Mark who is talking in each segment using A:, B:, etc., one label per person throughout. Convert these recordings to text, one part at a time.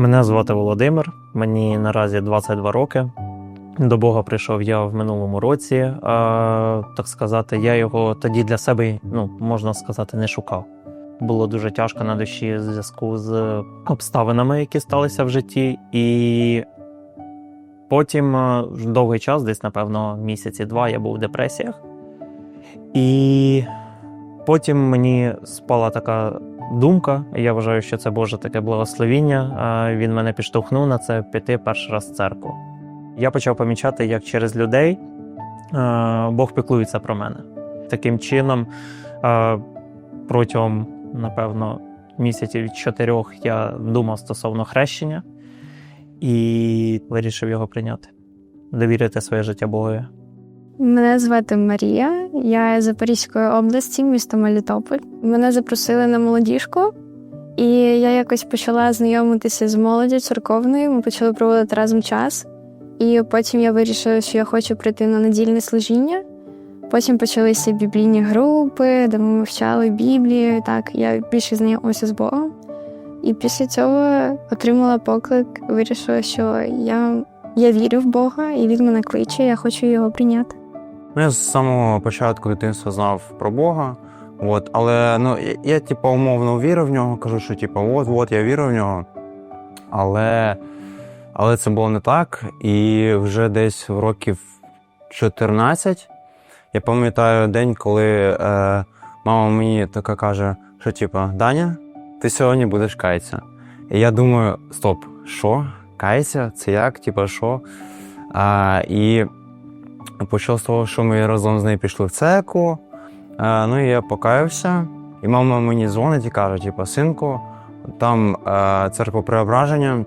A: Мене звати Володимир, мені наразі 22 роки. До Бога прийшов я в минулому році. А, так сказати, я його тоді для себе, ну можна сказати, не шукав. Було дуже тяжко на душі в зв'язку з обставинами, які сталися в житті. І потім е, довгий час, десь, напевно, місяці два, я був в депресіях. І потім мені спала така думка. Я вважаю, що це Боже таке благословіння. Він мене підштовхнув на це піти перший раз в церкву. Я почав помічати, як через людей Бог піклується про мене. Таким чином, протягом, напевно, місяців чотирьох я думав стосовно хрещення і вирішив його прийняти, довірити своє життя Богові.
B: Мене звати Марія, я з Запорізької області, місто Мелітополь. Мене запросили на молодіжку, і я якось почала знайомитися з молоддю церковною. Ми почали проводити разом час. І потім я вирішила, що я хочу прийти на недільне служіння. Потім почалися біблійні групи, де ми вивчали Біблію. Так, я більше знайомилася з Богом. І після цього отримала поклик, вирішила, що я, я вірю в Бога, і він мене кличе, я хочу його прийняти.
C: Ну, я з самого початку дитинства знав про Бога. От, але ну, я, я типу, умовно вірив в нього, кажу, що типу, от, от, я вірив в нього. Але, але це було не так. І вже десь в років 14 я пам'ятаю день, коли е, мама мені така каже, що типу, Даня, ти сьогодні будеш каятися. І я думаю, стоп, що? Каятися? Це як? Типа, що? А, і почав з того, що ми разом з нею пішли в церкву. Е, ну і я покаявся. І мама мені дзвонить і каже: типу, синку, там е, церква преображення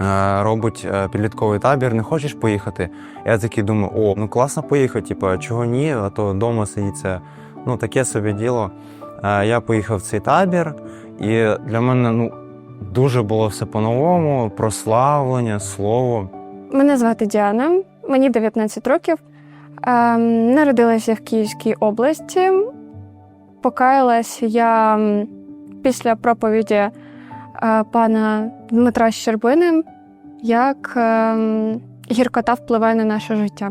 C: е, робить підлітковий табір, не хочеш поїхати? Я такий думаю, о, ну класно поїхати, типу, чого ні, а то вдома сидіться. Ну, таке собі діло. Я поїхав в цей табір, і для мене ну, дуже було все по-новому: прославлення, слово.
B: Мене звати Діана, мені 19 років. Ем, народилася в Київській області. Покаялась я після проповіді е, пана Дмитра Щербини, як ем, гіркота впливає на наше життя.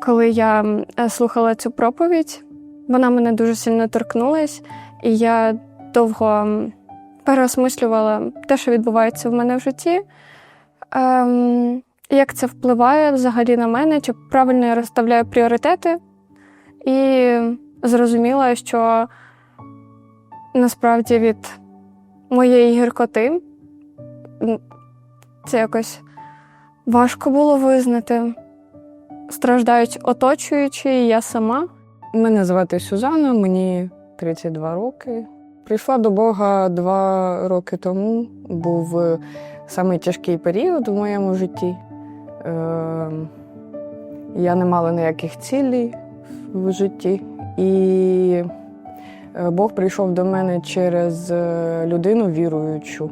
B: Коли я е, слухала цю проповідь, вона мене дуже сильно торкнулась, і я довго переосмислювала те, що відбувається в мене в житті. Ем, як це впливає взагалі на мене, чи правильно я розставляю пріоритети. І зрозуміла, що насправді від моєї гіркоти це якось важко було визнати. Страждають оточуючі, і я сама.
D: Мене звати Сюзанна, мені 32 роки. Прийшла до Бога два роки тому. Був е, самий тяжкий період у моєму житті. Е, Я не мала ніяких цілей в житті. І е, Бог прийшов до мене через е, людину віруючу.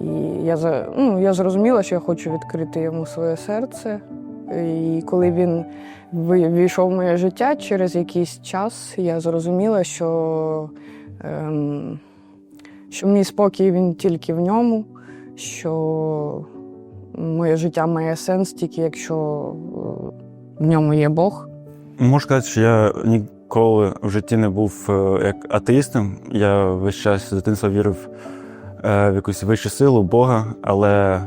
D: І я, ну, я зрозуміла, що я хочу відкрити йому своє серце. І коли він війшов в моє життя через якийсь час, я зрозуміла, що, ем, що мій спокій він тільки в ньому, що моє життя має сенс тільки якщо е, в ньому є Бог.
C: Можу сказати, що я ніколи в житті не був е, як атеїстом. Я весь час з дитинства вірив е, в якусь вищу силу, Бога, але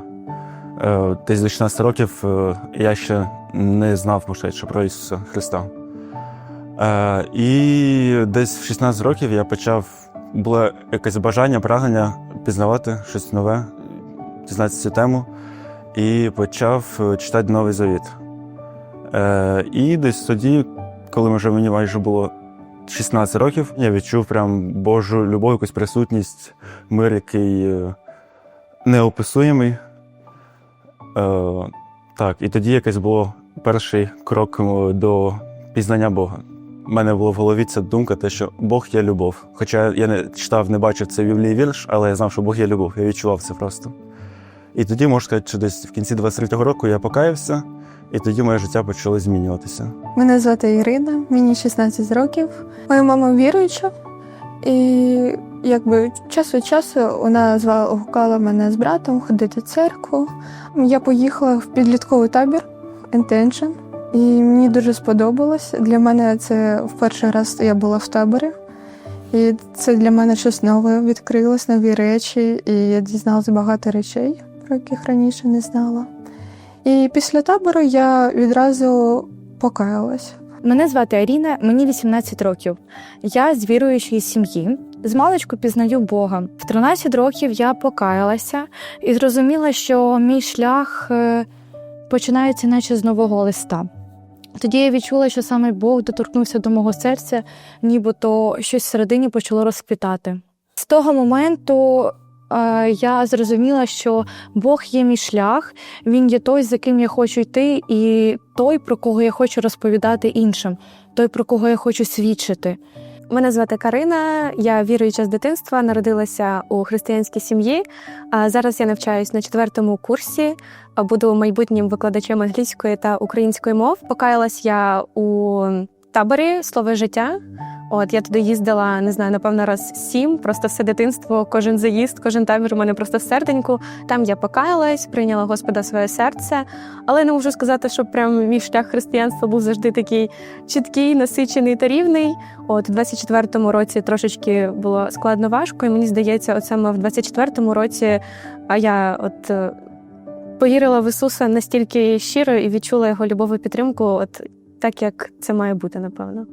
C: десь до 16 років я ще не знав, що про Ісуса Христа. І десь в 16 років я почав, було якесь бажання, прагнення пізнавати щось нове, дізнатися цю тему, і почав е, читати Новий Завіт. Е, і десь тоді, коли вже мені майже було 16 років, я відчув прям Божу любов, якусь присутність, мир, який е, неописуємий. Е, так, і тоді якось було перший крок е, до пізнання Бога. У мене було в голові ця думка, те, що Бог є любов. Хоча я не читав, не бачив цей біблії вірш, але я знав, що Бог є любов. Я відчував це просто. І тоді, можна сказати, що десь в кінці 23-го року я покаявся, і тоді моє життя почало змінюватися.
E: Мене звати Ірина, мені 16 років. Моя мама віруюча,
F: І якби час від часу вона звала гукала мене з братом ходити в церкву. Я поїхала в підлітковий табір Intention, і мені дуже сподобалось. Для мене це в перший раз я була в таборі. І це для мене щось нове відкрилось, нові речі, і я дізналася багато речей, про яких раніше не знала. І після табору я відразу покаялась.
G: Мене звати Аріна, мені 18 років. Я з віруючої сім'ї. З маличку пізнаю Бога. В 13 років я покаялася і зрозуміла, що мій шлях е, починається наче з нового листа. Тоді я відчула, що саме Бог доторкнувся до мого серця, нібито щось всередині почало розквітати. З того моменту я зрозуміла, що Бог є мій шлях, він є той, за ким я хочу йти, і той, про кого я хочу розповідати іншим, той, про кого я хочу свідчити.
H: Мене звати Карина, я віруюча з дитинства, народилася у християнській сім'ї. А зараз я навчаюсь на четвертому курсі, буду майбутнім викладачем англійської та української мов. Покаялась я у таборі слово життя. От я туди їздила, не знаю, напевно, раз сім. Просто все дитинство, кожен заїзд, кожен табір у мене просто в серденьку. Там я покаялась, прийняла Господа своє серце. Але не можу сказати, що прям мій шлях християнства був завжди такий чіткий, насичений та рівний. От у 24-му році трошечки було складно важко, і мені здається, от саме в 24-му році а я от е, повірила в Ісуса настільки щиро і відчула його любов і підтримку, от так як це має бути, напевно.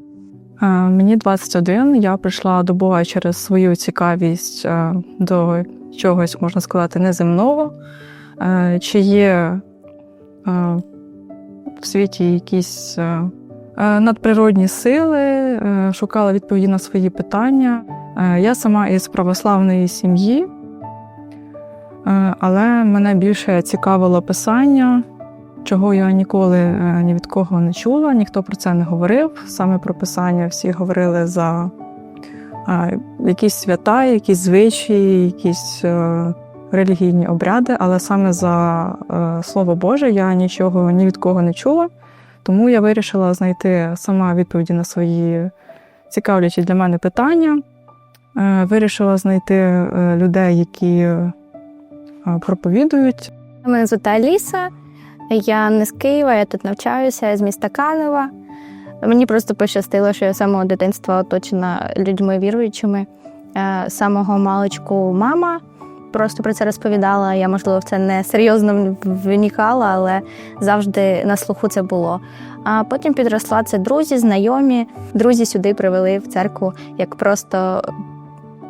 I: Е, Мені 21, я прийшла до Бога через свою цікавість е, до чогось, можна сказати, неземного. Е, Чи є в світі якісь надприродні сили, шукала відповіді на свої питання. Я сама із православної сім'ї, але мене більше цікавило писання, чого я ніколи е, ні від кого не чула, ніхто про це не говорив. Саме про писання всі говорили за якісь свята, якісь звичаї, якісь е, релігійні обряди, але саме за е, Слово Боже я нічого ні від кого не чула. Тому я вирішила знайти сама відповіді на свої цікавлячі для мене питання. Вирішила знайти людей, які проповідують
G: Мене звати Аліса. Я не з Києва, я тут навчаюся, я з міста Канева. Мені просто пощастило, що я з самого дитинства оточена людьми віруючими. Е, З самого маличку мама просто про це розповідала. Я, можливо, в це не серйозно вникала, але завжди на слуху це було. А потім підросла це друзі, знайомі. Друзі сюди привели в церкву як просто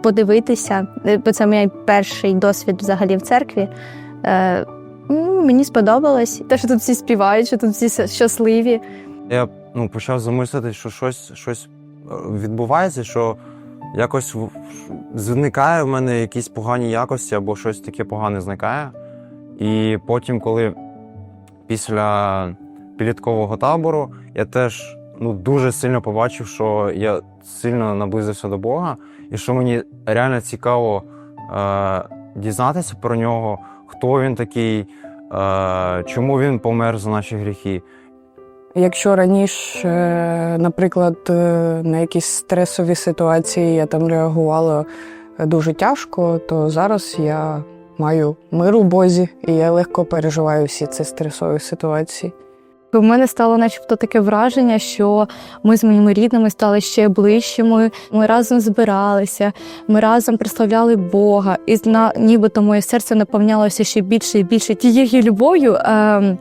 G: подивитися. Е, це мій перший досвід взагалі в церкві. Мені сподобалось. Те, що тут всі співають, що тут всі щасливі.
J: Я ну, почав замислити, що щось, щось е, відбувається, що якось зникає в мене якісь погані якості або щось таке погане зникає. І потім, коли після підліткового табору, я теж ну, дуже сильно побачив, що я сильно наблизився до Бога, і що мені реально цікаво е, дізнатися про нього, хто він такий, е, чому він помер за наші гріхи.
D: Якщо раніше, е, наприклад, е, на якісь стресові ситуації я там реагувала дуже тяжко, то зараз я маю мир у Бозі, і я легко переживаю всі ці стресові ситуації.
G: У мене стало начебто таке враження, що ми з моїми рідними стали ще ближчими. Ми разом збиралися, ми разом прославляли Бога, і нібито моє серце наповнялося ще більше і більше тією любов'ю, е,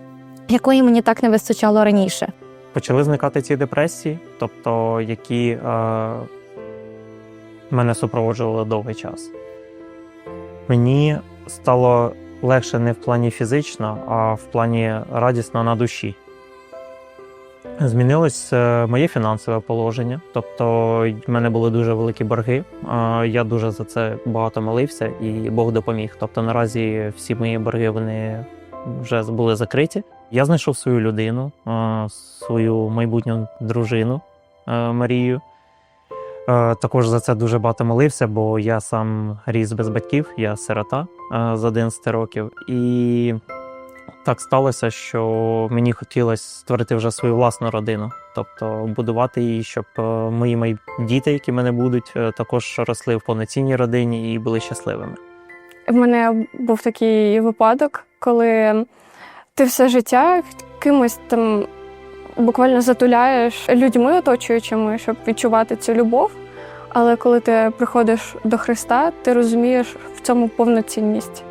G: якої мені так не вистачало раніше.
A: почали зникати ці депресії, тобто які е, мене супроводжували довгий час. Мені стало легше не в плані фізично, а в плані радісно на душі. Змінилось е, моє фінансове положення, тобто в мене були дуже великі борги. е, Я дуже за це багато молився, і Бог допоміг. Тобто наразі всі мої борги вони вже були закриті. Я знайшов свою людину, е, свою майбутню дружину Марію. Також за це дуже багато молився, бо я сам ріс без батьків, я сирота з 11 років. І так сталося, що мені хотілося створити вже свою власну родину, тобто будувати її, щоб е, мої мої діти, які мене будуть, е, також росли в повноцінній родині і були щасливими.
B: В мене був такий випадок, коли ти все життя кимось там буквально затуляєш людьми оточуючими, щоб відчувати цю любов. Але коли ти приходиш до Христа, ти розумієш в цьому повноцінність.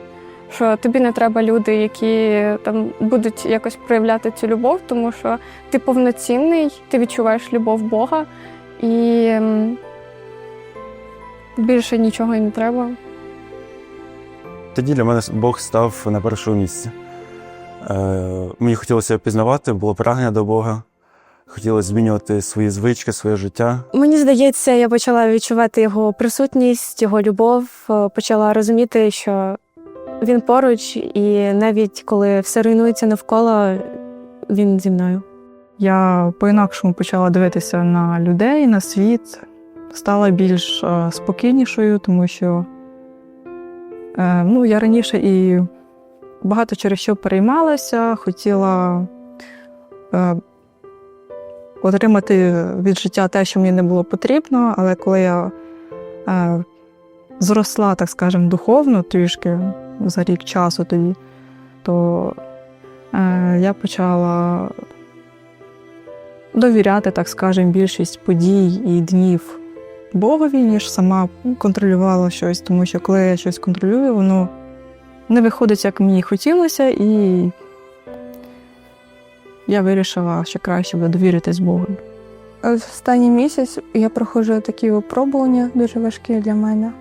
B: Що тобі не треба люди, які там будуть якось проявляти цю любов, тому що ти повноцінний, ти відчуваєш любов Бога і більше нічого і не треба.
C: Тоді для мене Бог став на першому місці. Е, мені хотілося пізнавати, було прагнення до Бога. Хотілося змінювати свої звички, своє життя.
H: Мені здається, я почала відчувати його присутність, його любов, е, почала розуміти, що він поруч, і навіть коли все руйнується навколо, він зі мною.
I: Я по-інакшому почала дивитися на людей, на світ, стала більш е, спокійнішою, тому що е, ну, я раніше і багато через що переймалася, хотіла е, отримати від життя те, що мені не було потрібно, але коли я зросла, так скажемо, духовно трішки за рік часу тоді, то е, я почала довіряти, так скажемо, більшість подій і днів Богові, ніж сама контролювала щось, тому що коли я щось контролюю, воно не виходить, як мені хотілося, і я вирішила, що краще буде довіритись Богу.
F: Останній місяць я проходжу такі випробування дуже важкі для мене.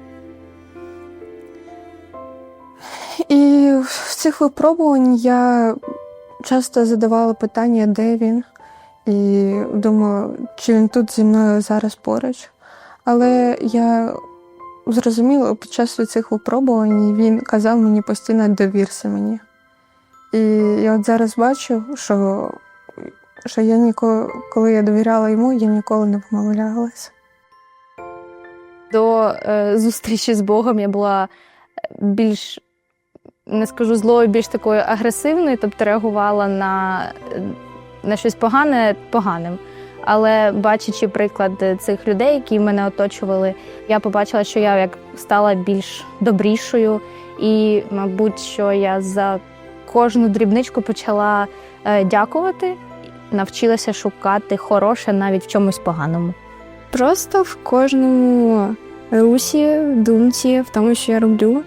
F: І в цих випробувань я часто задавала питання, де він, і думала, чи він тут зі мною зараз поруч. Але я зрозуміла під час цих випробувань він казав мені постійно довірся мені. І я от зараз бачу, що що я ніколи, коли я довіряла йому, я ніколи не помилялась.
E: До е, зустрічі з Богом я була більш, не скажу злою, більш такою агресивною, тобто реагувала на, на щось погане поганим. Але бачачи приклад цих людей, які мене оточували, я побачила, що я як стала більш добрішою, і, мабуть, що я за кожну дрібничку почала е, дякувати, навчилася шукати хороше навіть в чомусь поганому.
B: Просто в кожному русі, думці, в тому, що я роблю.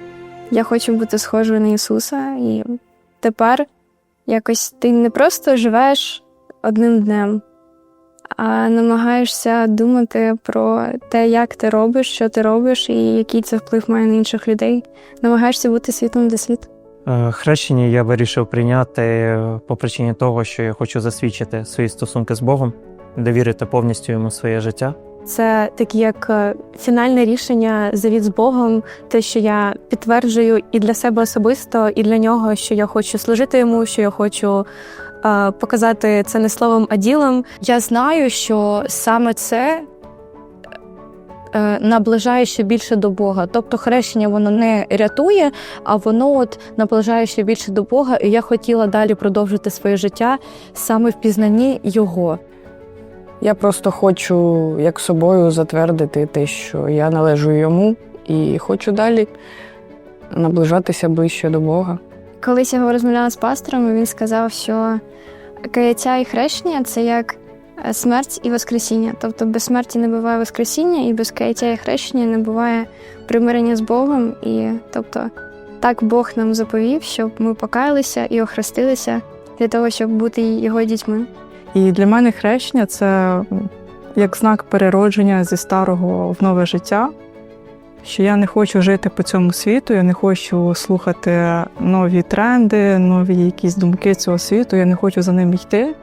B: Я хочу бути схожою на Ісуса, і тепер якось ти не просто живеш одним днем, а намагаєшся думати про те, як ти робиш, що ти робиш, і який це вплив має на інших людей. Намагаєшся бути світлом для світу.
A: Е, Хрещення я вирішив прийняти е, по причині того, що я хочу засвідчити свої стосунки з Богом, довірити повністю йому своє життя.
H: Це таке як е, фінальне рішення завіт з Богом, те, що я підтверджую і для себе особисто, і для нього, що я хочу служити йому, що я хочу е, показати це не словом, а ділом.
E: Я знаю, що саме це е, наближає ще більше до Бога. Тобто хрещення воно не рятує, а воно от наближає ще більше до Бога. І я хотіла далі продовжити своє життя саме в пізнанні Його.
D: Я просто хочу як собою затвердити те, що я належу йому, і хочу далі наближатися ближче до Бога.
B: Колись я розмовляла з пастором, він сказав, що каяття і хрещення це як е, смерть і воскресіння. Тобто без смерті не буває воскресіння, і без каяття і хрещення не буває примирення з Богом. І тобто так Бог нам заповів, щоб ми покаялися і охрестилися для того, щоб бути його дітьми.
I: І для мене хрещення це як знак переродження зі старого в нове життя. Що я не хочу жити по цьому світу, я не хочу слухати нові тренди, нові якісь думки цього світу, я не хочу за ним йти.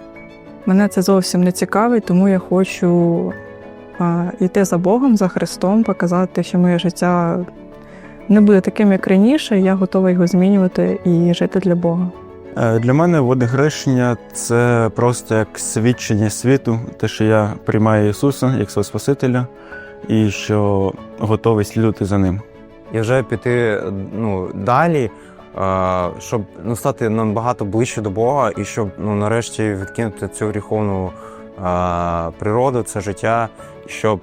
I: Мене це зовсім не цікавить, тому я хочу йти за Богом, за Христом, показати, що моє життя не буде таким, як раніше, і я готова його змінювати і жити для Бога.
C: Е, Для мене водне хрещення це просто як свідчення світу, те, що я приймаю Ісуса як свого Спасителя, і що готовий слідувати за ним.
J: І вже піти ну, далі, е, щоб ну, стати набагато ближче до Бога і щоб ну, нарешті відкинути цю гріховну е, природу, це життя, щоб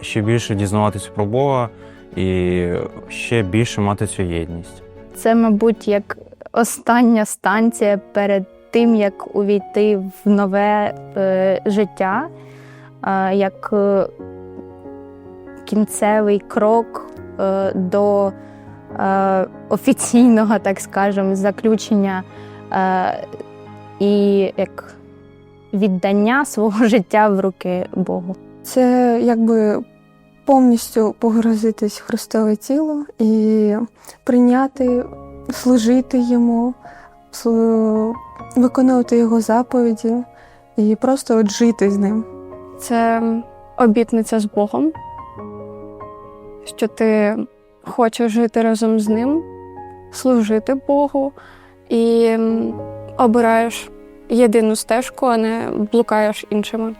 J: ще більше дізнаватися про Бога і ще більше мати цю єдність.
E: Це, мабуть, як остання станція перед тим, як увійти в нове е, життя, е, як е, кінцевий крок е, до е, офіційного, так скажемо, заключення е, і як віддання свого життя в руки Богу.
F: Це якби повністю погрузитись в Христове тіло і прийняти, служити йому, виконувати його заповіді і просто от жити з ним.
B: Це обітниця з Богом, що ти хочеш жити разом з ним, служити Богу і обираєш єдину стежку, а не блукаєш іншими.